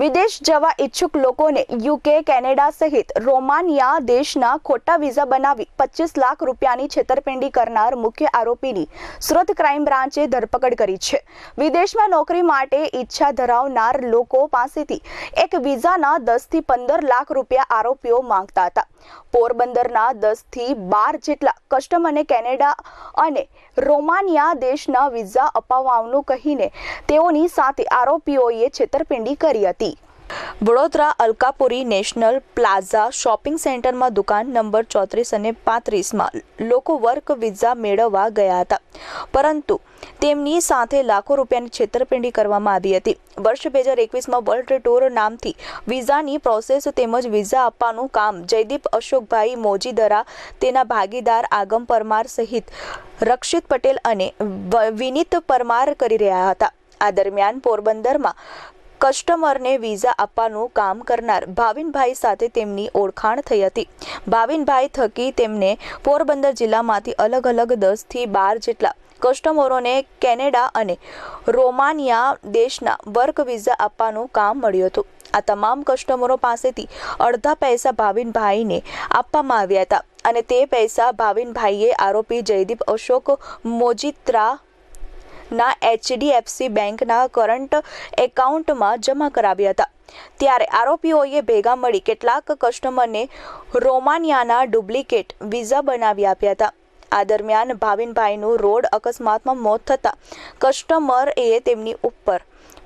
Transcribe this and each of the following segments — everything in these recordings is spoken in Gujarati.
વિદેશ જવા ઈચ્છુક લોકોને યુકે કેનેડા સહિત રોમાનિયા દેશના ખોટા વિઝા બનાવી પચીસ લાખ રૂપિયાની છેતરપિંડી કરનાર મુખ્ય આરોપીની સુરત ક્રાઇમ બ્રાન્ચે ધરપકડ કરી છે. વિદેશમાં નોકરી માટે ઈચ્છા ધરાવનાર લોકો પાસેથી એક વિઝાના દસથી પંદર લાખ રૂપિયા આરોપીઓ માંગતા હતા. પોરબંદરના દસથી બાર જેટલા કસ્ટમરને કેનેડા અને રોમાનિયા દેશના વિઝા અપાવવાનું કહીને તેઓની સાથે આરોપીઓએ છેતરપિંડી કરી હતી. Vadodara Alkapuri national plaza shopping સેન્ટરમાં દુકાન નંબર ચોત્રીસ અને પાંત્રીસમાં લોકો વર્ક વિઝા મેળવવા ગયા હતા. પરંતુ તેમની સાથે લાખો રૂપિયાની છેતરપિંડી કરવામાં આવી હતી. વર્ષ બે હજાર એકવીસમાં વર્લ્ડ ટૂર નામથી વિઝાની પ્રોસેસ તેમજ વિઝા આપવાનું કામ જયદીપ અશોકભાઈ મોજીદરા, તેના ભાગીદાર આગમ પરમાર સહિત રક્ષિત પટેલ અને વિનીત પરમાર કરી રહ્યા હતા. આ દરમિયાન પોરબંદરમાં કસ્ટમરને વિઝા આપવાનું કામ કરનાર ભાવિનભાઈ સાથે તેમની ઓળખાણ થઈ હતી. ભાવિનભાઈ થકી તેમને પોરબંદર જિલ્લામાંથી અલગ અલગ દસથી બાર જેટલા કસ્ટમરોને કેનેડા અને રોમાનિયા દેશના વર્ક વિઝા આપવાનું કામ મળ્યું હતું. આ તમામ કસ્ટમરો પાસેથી અડધા પૈસા ભાવિનભાઈને આપવામાં આવ્યા હતા અને તે પૈસા ભાવિનભાઈએ આરોપી જયદીપ અશોક મોજીત્રા ના એચડીએફસી બેંકના કરંટ એકાઉન્ટમાં જમા કરાવ્યા હતા. ત્યારે આરોપીઓએ ભેગા મળી કેટલાક કસ્ટમરને રોમાનિયાના ડુપ્લિકેટ વિઝા બનાવી આપ્યા હતા. આ દરમિયાન ભાવિનભાઈનું રોડ અકસ્માતમાં મોત થતાં કસ્ટમરએ તેમની ઉપર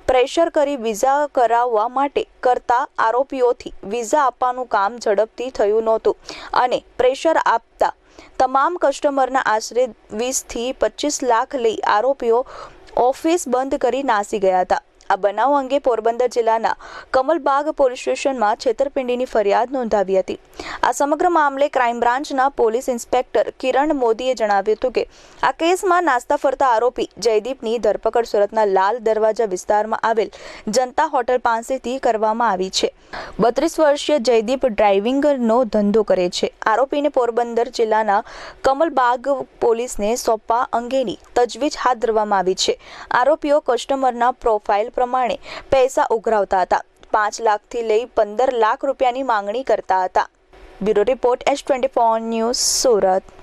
પ્રેશર કરી વિઝા કરાવવા માટે કરતા આરોપીઓથી વિઝા આપવાનું કામ ઝડપથી થયું નહોતું અને પ્રેશર આપતા તમામ કસ્ટમરના આશરે વીસથી પચીસ લાખ લઈ આરોપીઓ ઓફિસ બંધ કરી નાસી ગયા હતા. આ બનાવ અંગે પોરબંદર જિલ્લાના કમલબાગ પોલીસ સ્ટેશનમાં છેતરપિંડીની ફરિયાદ નોંધાવી હતી. આ સમગ્ર મામલે ક્રાઇમ બ્રાન્ચના પોલીસ ઇન્સ્પેક્ટર કિરણ મોદીએ જણાવ્યું હતું કે, આ કેસમાં નાસ્તા ફરતા આરોપી જયદીપની ધરપકડ સુરતના લાલ દરવાજા વિસ્તારમાં આવેલ જનતા હોટલ પાસેથી કરવામાં આવી છે. બત્રીસ વર્ષીય જયદીપ ડ્રાઇવિંગનો ધંધો કરે છે. આરોપીને પોરબંદર જિલ્લાના કમલબાગ પોલીસને સોંપવા અંગેની તજવીજ હાથ ધરવામાં આવી છે. આરોપીઓ કસ્ટમરના પ્રોફાઇલ પ્રમાણે પૈસા ઉઘરાવતા હતા. પાંચ લાખથી લઈ પંદર લાખ રૂપિયાની માંગણી કરતા હતા. Bureau report S twenty four news Surat.